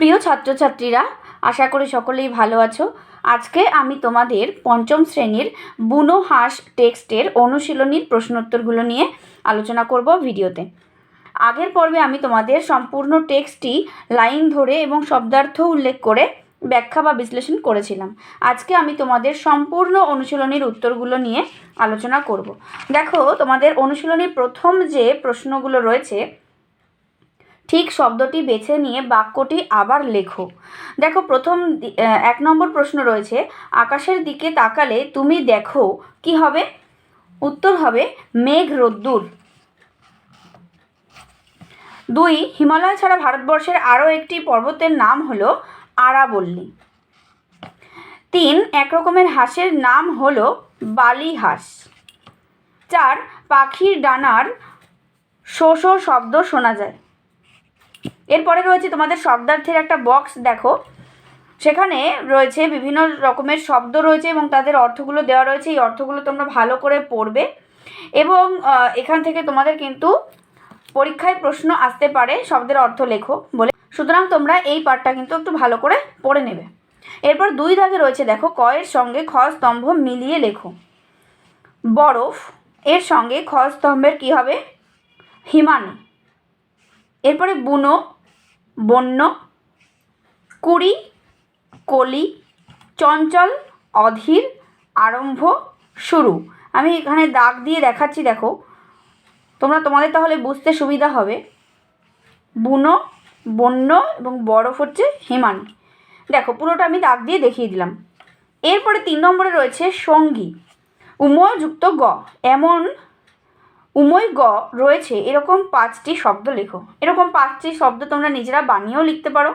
প্রিয় ছাত্রছাত্রীরা, আশা করি সকলেই ভালো আছো। আজকে আমি তোমাদের পঞ্চম শ্রেণির বুনো হাঁস টেক্সটের অনুশীলনীর প্রশ্নোত্তরগুলো নিয়ে আলোচনা করব ভিডিওতে। আগের পর্বে আমি তোমাদের সম্পূর্ণ টেক্সটটি লাইন ধরে এবং শব্দার্থ উল্লেখ করে ব্যাখ্যা বা বিশ্লেষণ করেছিলাম। আজকে আমি তোমাদের সম্পূর্ণ অনুশীলনীর উত্তরগুলো নিয়ে আলোচনা করব। দেখো, তোমাদের অনুশীলনীর প্রথম যে প্রশ্নগুলো রয়েছে ঠিক শব্দটি বেছে নিয়ে বাক্যটি আবার লেখো। দেখো, প্রথম এক নম্বর প্রশ্ন রয়েছে, আকাশের দিকে তাকালে তুমি দেখো কি হবে? উত্তর হবে, মেঘ রোদ্দুর। দুই, হিমালয় ছাড়া ভারতবর্ষের আরও একটি পর্বতের নাম হলো আরাবল্লী। তিন এক রকমের হাঁসের নাম হলো বালি হাঁস চার, পাখির ডানার শো শো শব্দ শোনা যায়। এরপরে রয়েছে তোমাদের শব্দার্থের একটা বক্স দেখো। সেখানে রয়েছে বিভিন্ন রকমের শব্দ রয়েছে এবং তাদের অর্থগুলো দেওয়া রয়েছে। এই অর্থগুলো তোমরা ভালো করে পড়বে এবং এখান থেকে তোমাদের কিন্তু পরীক্ষায় প্রশ্ন আসতে পারে, শব্দের অর্থ লেখো বলে। সুতরাং তোমরা এই পাঠটা কিন্তু একটু ভালো করে পড়ে নেবে। এরপর দুই দাগে রয়েছে, দেখো কয়ের সঙ্গে খ স্তম্ভ মিলিয়ে লেখো। বরফ এর সঙ্গে খ স্তম্ভের কী হবে? হিমানি। এরপরে বুনো বন্য, কুড়ি, কলি, চঞ্চল, অধীর, আরম্ভ, শুরু। আমি এখানে দাগ দিয়ে দেখাচ্ছি, দেখো। তোমরা তোমাদের তাহলে বুঝতে সুবিধা হবে। বুনো, বন্য এবং বরফ হচ্ছে হিমানি। দেখো, পুরোটা আমি দাগ দিয়ে দেখিয়ে দিলাম। এরপরে তিন নম্বরে রয়েছে সঙ্গী। উময় যুক্ত গ। এমন উময় গ রয়েছে, এরকম পাঁচটি শব্দ লেখো। এরকম পাঁচটি শব্দ তোমরা নিজেরা বানিয়েও লিখতে পারো।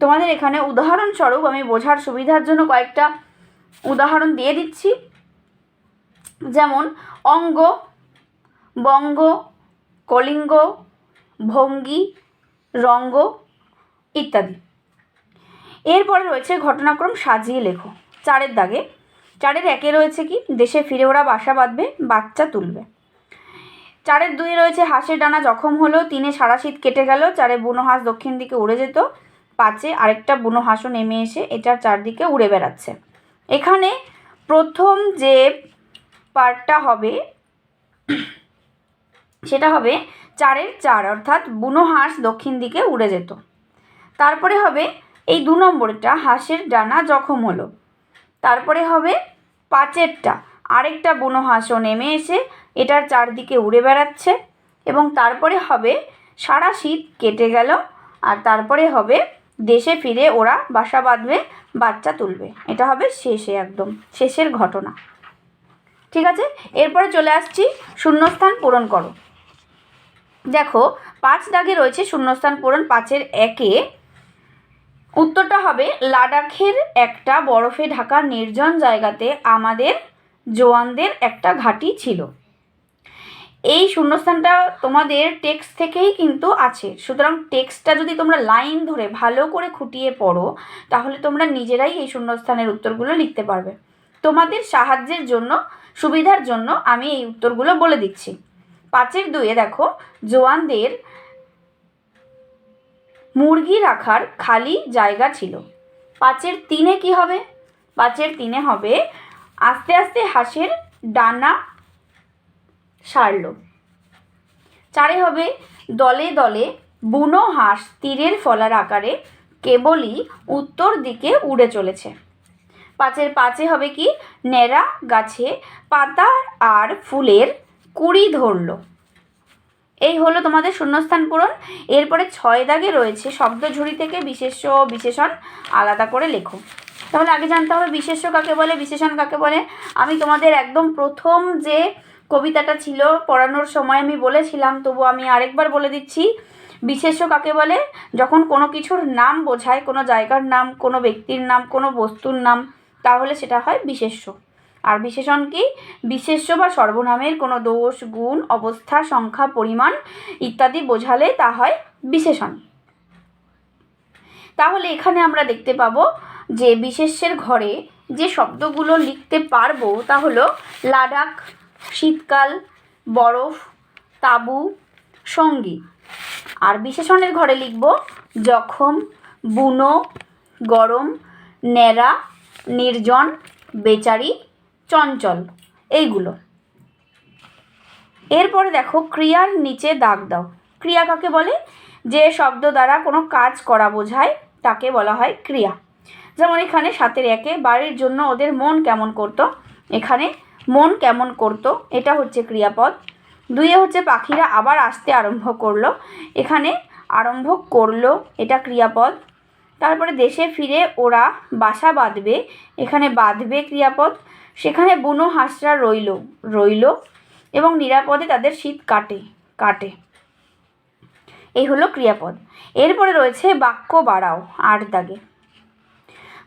তোমাদের এখানে উদাহরণস্বরূপ আমি বোঝার সুবিধার জন্য কয়েকটা উদাহরণ দিয়ে দিচ্ছি। যেমন, অঙ্গ, বঙ্গ, কলিঙ্গ, ভঙ্গি, রঙ্গ ইত্যাদি। এরপরে রয়েছে ঘটনাক্রম সাজিয়ে লেখো। চারের দাগে। চারের একে রয়েছে কি? দেশে ফিরে ওরা বাসা বাঁধবে, বাচ্চা তুলবে। চারের দুই রয়েছে, হাঁসের ডানা জখম হলো, তিনে সারা শীত কেটে গেল, চারে বুনো হাঁস দক্ষিণ দিকে উড়ে যেত, পাঁচে আরেকটা বুনো হাঁসও নেমে এসে এটার চারদিকে উড়ে বেড়াচ্ছে। এখানে প্রথম যে পার্টটা হবে, সেটা হবে চারের চার, অর্থাৎ বুনো হাঁস দক্ষিণ দিকে উড়ে যেত। তারপরে হবে এই দু নম্বরটা, হাঁসের ডানা জখম হলো। তারপরে হবে পাঁচেরটা, আরেকটা বুনো হাঁসও নেমে এসে এটার চারদিকে উড়ে বেড়াচ্ছে এবং তারপরে হবে সারা শীত কেটে গেল আর তারপরে হবে দেশে ফিরে ওরা বাসা বাঁধবে, বাচ্চা তুলবে। এটা হবে শেষে একদম, শেষের ঘটনা। ঠিক আছে? এরপরে চলে আসছি, শূন্যস্থান পূরণ করো। দেখো, পাঁচ দাগে রয়েছে শূন্যস্থান পূরণ, পাঁচের একে। উত্তরটা হবে লাদাখের একটা বরফে ঢাকা নির্জন জায়গাতে আমাদের জোয়ানদের একটা ঘাঁটি ছিল। এই শূন্যস্থানটা তোমাদের টেক্সট থেকেই কিন্তু আছে। সুতরাং টেক্সটটা যদি তোমরা লাইন ধরে ভালো করে খুঁটিয়ে পড়ো, তাহলে তোমরা নিজেরাই এই শূন্যস্থানের উত্তরগুলো লিখতে পারবে। তোমাদের সাহায্যের জন্য, সুবিধার জন্য আমি এই উত্তরগুলো বলে দিচ্ছি। পাঁচের দুয়ে দেখো, জোয়ানদের মুরগি রাখার খালি জায়গা ছিল। পাঁচের তিনে কি হবে? পাঁচের তিনে হবে আস্তে আস্তে হাঁসের ডানা সারল। চারে হবে দলে দলে বুনো হাঁস তীরের ফলার আকারে কেবলই উত্তর দিকে উড়ে চলেছে। পাঁচের পাঁচে হবে কি? ন্যাড়া গাছে পাতা আর ফুলের কুড়ি ধরলো। এই হলো তোমাদের শূন্যস্থান পূরণ। এরপরে ছয় দাগে রয়েছে শব্দঝুড়ি থেকে বিশেষ্য ও বিশেষণ আলাদা করে লেখো। তাহলে আগে জানতে হবে বিশেষ্য কাকে বলে, বিশেষণ কাকে বলে? আমি তোমাদের একদম প্রথম যে কবিতাটা ছিল, পড়ানোর সময় আমি বলেছিলাম, তবু আমি আরেকবার বলে দিচ্ছি। বিশেষ্য কাকে বলে? যখন কোনো কিছুর নাম বোঝায়, কোনো জায়গার নাম, কোনো ব্যক্তির নাম, কোনো বস্তুর নাম, তাহলে সেটা হয় বিশেষ্য। আর বিশেষণ কি? বিশেষ্য বা সর্বনামের কোনো দোষ, গুণ, অবস্থা, সংখ্যা, পরিমাণ ইত্যাদি বোঝালে তা হয় বিশেষণ। তাহলে এখানে আমরা দেখতে পাবো যে বিশেষ্যের ঘরে যে শব্দগুলো লিখতে পারব তা হলো লাদাখ শীতকাল, বরফ, তাঁবু, সঙ্গী। আর বিশেষণের ঘরে লিখব জখম, বুনো, গরম, ন্যাড়া, নির্জন, বেচারি, চঞ্চল, এইগুলো। এরপরে দেখো ক্রিয়ার নিচে দাগ দাও। ক্রিয়া কাকে বলে? যে শব্দ দ্বারা কোনো কাজ করা বোঝায়, তাকে বলা হয় ক্রিয়া। যেমন এখানে সাতের একে বাড়ির জন্য ওদের মন কেমন করতো? এখানে মন কেমন করতো? এটা হচ্ছে ক্রিয়াপদ। দুইয়ে হচ্ছে পাখিরা আবার আসতে আরম্ভ করল। এখানে আরম্ভ করল, এটা ক্রিয়াপদ। তারপরে দেশে ফিরে ওরা বাসা বাঁধবে, এখানে বাঁধবে ক্রিয়াপদ। সেখানে বুনো হাঁসরা রইল রইল এবং নিরাপদে তাদের শীত কাটে কাটে। এই হলো ক্রিয়াপদ। এরপরে রয়েছে বাক্য বাড়াও, আট দাগে।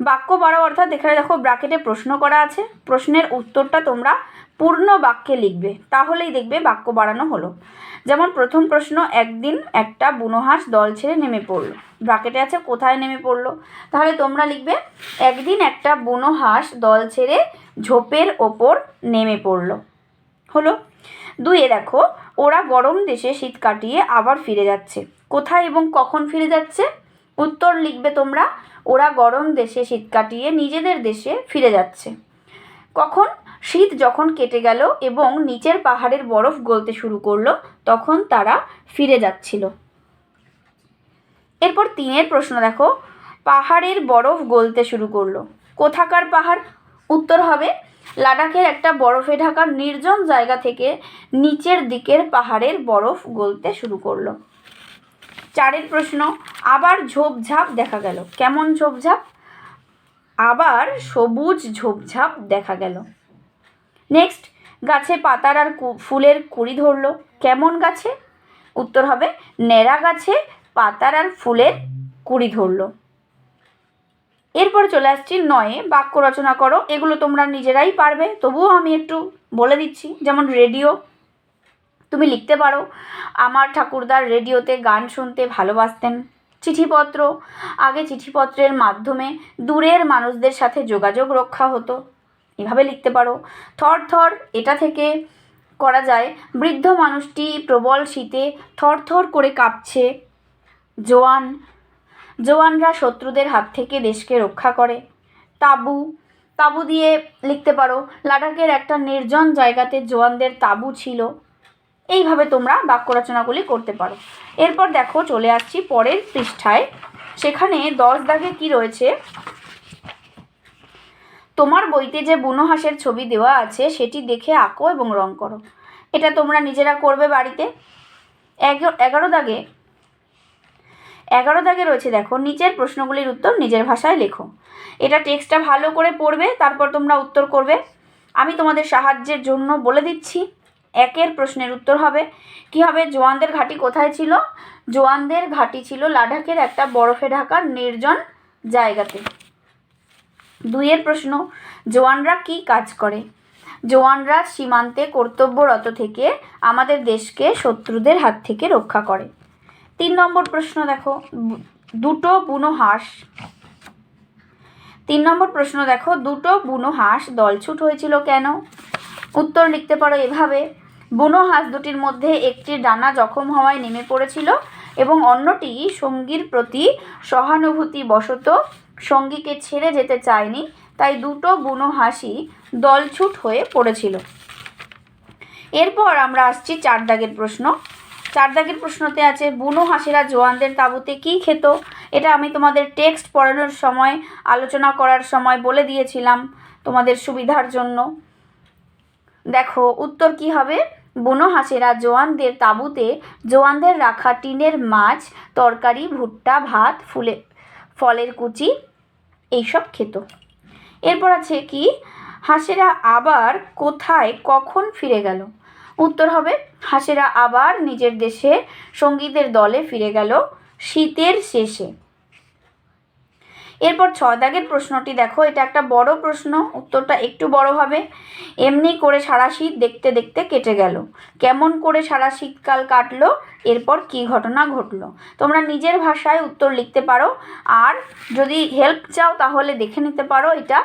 বাক্য বাড়াও অর্থাৎ এখানে দেখো ব্রাকেটে প্রশ্ন করা আছে। প্রশ্নের উত্তরটা তোমরা পূর্ণ বাক্যে লিখবে, তাহলেই দেখবে বাক্য বাড়ানো হলো। যেমন প্রথম প্রশ্ন, একদিন একটা বুনো হাঁস দল ছেড়ে নেমে পড়ল। ব্রাকেটে আছে, কোথায় নেমে পড়ল? তাহলে তোমরা লিখবে, একদিন একটা বুনো হাঁস দল ছেড়ে ঝোপের ওপর নেমে পড়ল। হলো? দুইয়ে দেখো, ওরা গরম দেশে শীত কাটিয়ে আবার ফিরে যাচ্ছে। কোথায় এবং কখন ফিরে যাচ্ছে? উত্তর লিখবে তোমরা ওরা গরম দেশে শীত কাটিয়ে নিজেদের দেশে ফিরে যাচ্ছে। কখন শীত যখন কেটে গেল এবং নিচের পাহাড়ের বরফ গলতে শুরু করল, তখন তারা ফিরে যাচ্ছিল। এরপর তিনের প্রশ্ন দেখো। পাহাড়ের বরফ গলতে শুরু করল। কোথাকার পাহাড়? উত্তর হবে, লাদাখের একটা বরফে ঢাকা নির্জন জায়গা থেকে নিচের দিকের পাহাড়ের বরফ গলতে শুরু করল। চারের প্রশ্ন, আবার ঝোপঝাপ দেখা গেল। কেমন ঝোপঝাপ? আবার সবুজ ঝোপঝাপ দেখা গেল। নেক্সট গাছে পাতার আর ফুলের কুড়ি ধরলো। কেমন গাছে? উত্তর হবে, ন্যাড়া গাছে পাতার আর ফুলের কুড়ি ধরলো। এরপরে চলে আসছি নয়ে, বাক্য রচনা করো। এগুলো তোমরা নিজেরাই পারবে, তবুও আমি একটু বলে দিচ্ছি, যেমন রেডিও তুমি লিখতে পারো। আমার ঠাকুরদার রেডিওতে গান শুনতে ভালোবাসতেন। চিঠিপত্র, আগে চিঠিপত্রের মাধ্যমে দূরের মানুষদের সাথে যোগাযোগ রক্ষা হতো। এভাবে লিখতে পারো। থর থর, এটা থেকে করা যায়, বৃদ্ধ মানুষটি প্রবল শীতে থর থর করে কাঁপছে। জোয়ান, জোয়ানরা শত্রুদের হাত থেকে দেশকে রক্ষা করে। তাঁবু তাঁবু দিয়ে লিখতে পারো। লাদাখের একটা নির্জন জায়গাতে জোয়ানদের তাঁবু ছিল। এইভাবে তোমরা বাক্য রচনাগুলি করতে পারো। এরপর দেখো, চলে আসছি পরের পৃষ্ঠায়। সেখানে দশ দাগে কি রয়েছে? তোমার বইতে যে বুনো হাঁসের ছবি দেওয়া আছে, সেটি দেখে আঁকো এবং রং করো। এটা তোমরা নিজেরা করবে বাড়িতে। এগারো দাগে এগারো দাগে রয়েছে দেখো, নিচের প্রশ্নগুলির উত্তর নিজের ভাষায় লেখো। এটা টেক্সটটা ভালো করে পড়বে, তারপর তোমরা উত্তর করবে। আমি তোমাদের সাহায্যের জন্য বলে দিচ্ছি। একের প্রশ্নের উত্তর হবে। কি হবে? জোয়ানদের ঘাঁটি কোথায় ছিল? জোয়ানদের ঘাঁটি ছিল লাডাখের একটা বরফে ঢাকা নির্জন জায়গাতে। দুইয়ের প্রশ্ন, জোয়ানরা কি কাজ করে? জোয়ানরা সীমান্তে কর্তব্যরত থেকে আমাদের দেশকে শত্রুদের হাত থেকে রক্ষা করে। তিন নম্বর প্রশ্ন দেখো, দুটো বুনো হাঁস। তিন নম্বর প্রশ্ন দেখো, দুটো বুনো হাঁস দলছুট হয়েছিল কেন? উত্তর লিখতে পারো এভাবে বুনো হাঁস দুটির মধ্যে একটি ডানা জখম হওয়ায় নেমে পড়েছিল এবং অন্যটি সঙ্গীর প্রতি সহানুভূতি বশত সঙ্গীকে ছেড়ে যেতে চায়নি, তাই দুটো বুনো হাসি দলছুট হয়ে পড়েছিল। এরপর আমরা আসছি চার দাগের প্রশ্ন। চার দাগের প্রশ্নতে আছে, বুনো হাঁসেরা জোয়ানদের তাঁবুতে কী খেত? এটা আমি তোমাদের টেক্সট পড়ানোর সময়, আলোচনা করার সময় বলে দিয়েছিলাম তোমাদের সুবিধার জন্য। দেখো, উত্তর কি হবে? বুনো হাঁসেরা জোয়ানদের তাঁবুতে জোয়ানদের রাখা টিনের মাছ, তরকারি, ভুট্টা, ভাত, ফুলে, ফলের কুচি, এইসব খেত। এরপর আছে কি? হাঁসেরা আবার কোথায়, কখন ফিরে গেল? উত্তর হবে, হাঁসেরা আবার নিজের দেশে সঙ্গীদের দলে ফিরে গেল শীতের শেষে। এরপর ছয় দাগের প্রশ্নটি দেখো, এটা একটা বড় প্রশ্ন, উত্তরটা একটু বড় হবে। এমনি করে সারা শীত দেখতে দেখতে কেটে গেল। কেমন করে সারা শীতকাল কাটলো, এরপর কি ঘটনা ঘটলো। তোমরা নিজের ভাষায় উত্তর লিখতে পারো, আর যদি হেল্প চাও তাহলে দেখে নিতে পারো এটা,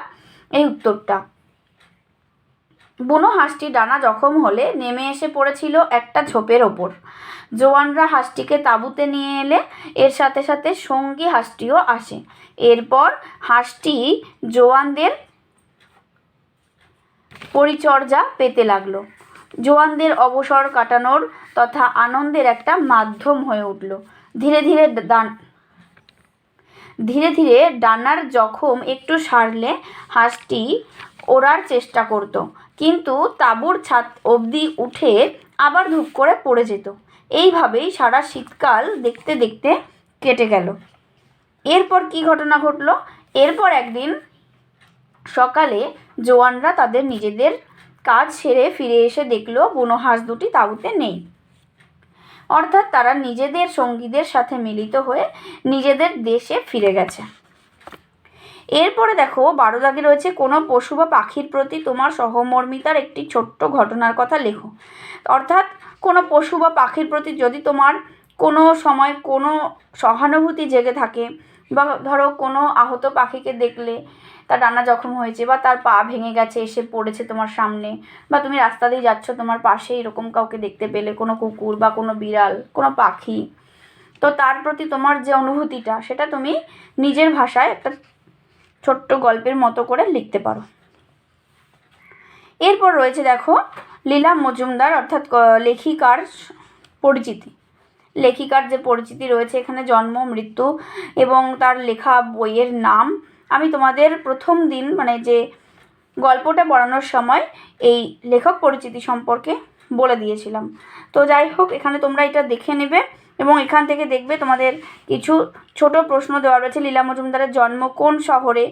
এই উত্তরটা। বুনো হাঁসটি ডানা জখম হলে নেমে এসে পড়েছিল একটা ঝোপের ওপর। জোয়ানরা হাঁসটিকে তাঁবুতে নিয়ে এলে এর সাথে সাথে সঙ্গী হাঁসটিও আসে। এরপর হাঁসটি জোয়ানদের পরিচর্যা পেতে লাগল। জোয়ানদের অবসর কাটানোর তথা আনন্দের একটা মাধ্যম হয়ে উঠল। ধীরে ধীরে দান, ধীরে ধীরে ডানার জখম একটু সারলে হাঁসটি ওড়ার চেষ্টা করত। কিন্তু তাঁবুর ছাদ অবধি উঠে আবার ধূপ করে পড়ে যেত। এইভাবেই সারা শীতকাল দেখতে দেখতে কেটে গেল। এরপর কি ঘটনা ঘটলো? এরপর একদিন সকালে জোয়ানরা তাদের নিজেদের কাজ সেরে ফিরে এসে দেখল বুনো হাঁস দুটি তাঁবুতে নেই। অর্থাৎ তারা নিজেদের সঙ্গীদের সাথে মিলিত হয়ে নিজেদের দেশে ফিরে গেছে। এরপরে দেখো বারো দাগে রয়েছে, কোনো পশু বা পাখির প্রতি তোমার সহমর্মিতার একটি ছোট্ট ঘটনার কথা লেখো। অর্থাৎ, কোনো পশু বা পাখির প্রতি যদি তোমার কোনো সময় কোনো সহানুভূতি জেগে থাকে বা ধরো কোনো আহত পাখিকে দেখলে, তার ডানা জখম হয়েছে বা তার পা ভেঙে গেছে, এসে পড়েছে তোমার সামনে বা তুমি রাস্তা দিয়ে যাচ্ছ, তোমার পাশে এরকম কাউকে দেখতে পেলে, কোনো কুকুর বা কোনো বিড়াল, কোনো পাখি, তো তার প্রতি তোমার যে অনুভূতিটা, সেটা তুমি নিজের ভাষায় একটা ছোট্ট গল্পের মতো করে লিখতে পারো। এরপর রয়েছে দেখো, লীলা মজুমদার অর্থাৎ লেখিকার পরিচিতি। লেখিকার যে পরিচিতি রয়েছে, এখানে জন্ম, মৃত্যু এবং তার লেখা বইয়ের নাম। আমি তোমাদের প্রথম দিন মানে যে গল্পটা পড়ানোর সময় এই লেখক পরিচিতি সম্পর্কে বলে দিয়েছিলাম। তো যাই হোক, এখানে তোমরা এটা দেখে নেবে। এবং এখান থেকে দেখবে তোমাদের কিছু ছোট প্রশ্ন দেওয়া রয়েছে। লীলা মজুমদারের জন্ম কোন শহরে?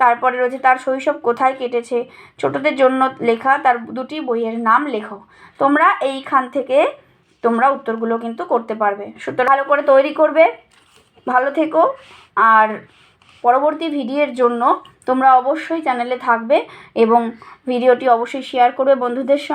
তারপরে রয়েছে, তার শৈশব কোথায় কেটেছে? ছোটদের জন্য লেখা, তার দুটি বইয়ের নাম লেখো। তোমরা এইখান থেকে তোমরা উত্তরগুলো কিন্তু করতে পারবে। সুতরাং ভালো করে তৈরি করবে। ভালো থেকো। আর পরবর্তী ভিডিওর জন্য তোমরা অবশ্যই চ্যানেলে থাকবে এবং ভিডিওটি অবশ্যই শেয়ার করবে বন্ধুদের সঙ্গে।